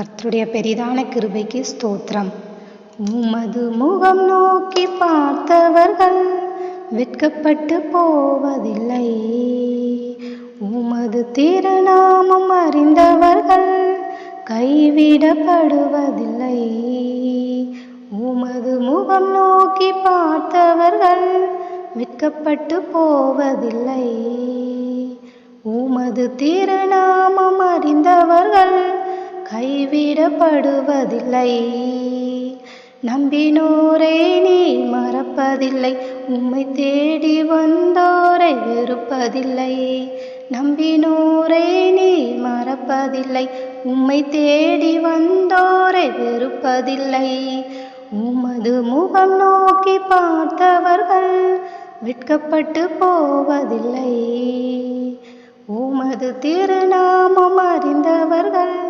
கர்த்தருடைய பெரிதான கிருபைக்கு ஸ்தோத்திரம். உமது முகம் நோக்கி பார்த்தவர்கள் வெட்கப்பட்டு போவதில்லை. உமது திருநாமம் அறிந்தவர்கள் கைவிடப்படுவதில்லை. உமது முகம் நோக்கி பார்த்தவர்கள் விற்கப்பட்டு போவதில்லை. உமது திருநாமம் அறிந்தவர்கள் கைவிடப்படுவதில்லை. நம்பினோரை நீ மறப்பதில்லை. உம்மை தேடி வந்தோரை வெறுப்பதில்லை. நம்பினோரை நீ மறப்பதில்லை. உம்மை தேடி வந்தோரை வெறுப்பதில்லை. உமது முகம் நோக்கி பார்த்தவர்கள் விற்கப்பட்டு போவதில்லை. உமது திருநாமம் அறிந்தவர்கள்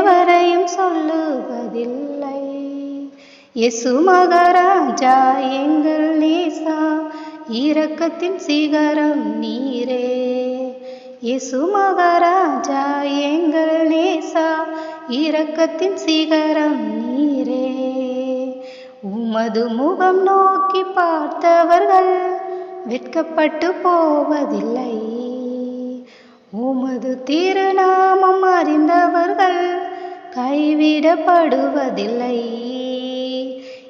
எவரையும் சொல்லுவதில்லை. எசு மகாராஜா எங்கள் நேசா இரக்கத்தின் சிகரம் நீரே. எசு மகாராஜா எங்கள் நேசா இரக்கத்தின் சிகரம் நீரே. உமது முகம் நோக்கி பார்த்தவர்கள் வெட்கப்பட்டு போவதில்லை. உமது திருநாமம் அறிந்தவர் கைவிடப்படுவதில்லை.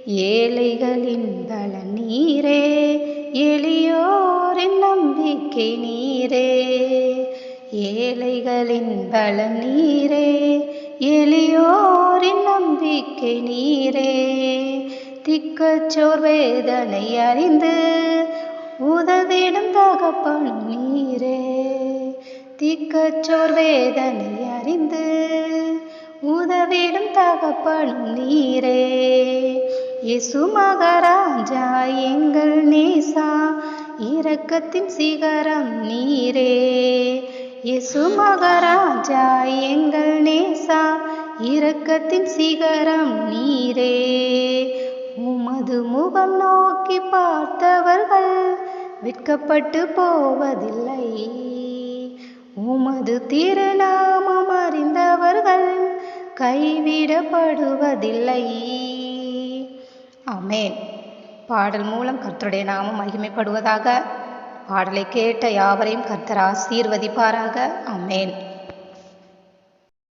ஏழைகளின் பல நீரே எளியோரின் நம்பிக்கை நீரே. ஏழைகளின் பல நீரே எளியோரின் நம்பிக்கை நீரே. திக்கச்சோர் வேதனை அறிந்து உதவிடும் தகப்பனும் நீரே. திக்கச்சோர் வேதனை அறிந்து உதவிடும் தகப்பனும் நீரே. இசு மகராஜா எங்கள் நேசா இரக்கத்தின் சிகரம் நீரே. இசு மகராஜா எங்கள் நேசா இரக்கத்தின் சிகரம் நீரே. உமது முகம் நோக்கி பார்த்தவர்கள் வெட்கப்பட்டு போவதில்லை. உமது திருநா கைவிடப்படுவதில்லை. அமேன் பாடல் மூலம் கர்த்தருடைய நாமம் மகிமைப்படுவதாக பாடலை கேட்ட யாவரையும் கர்த்தர் ஆசீர்வதிப்பாராக. அமேன்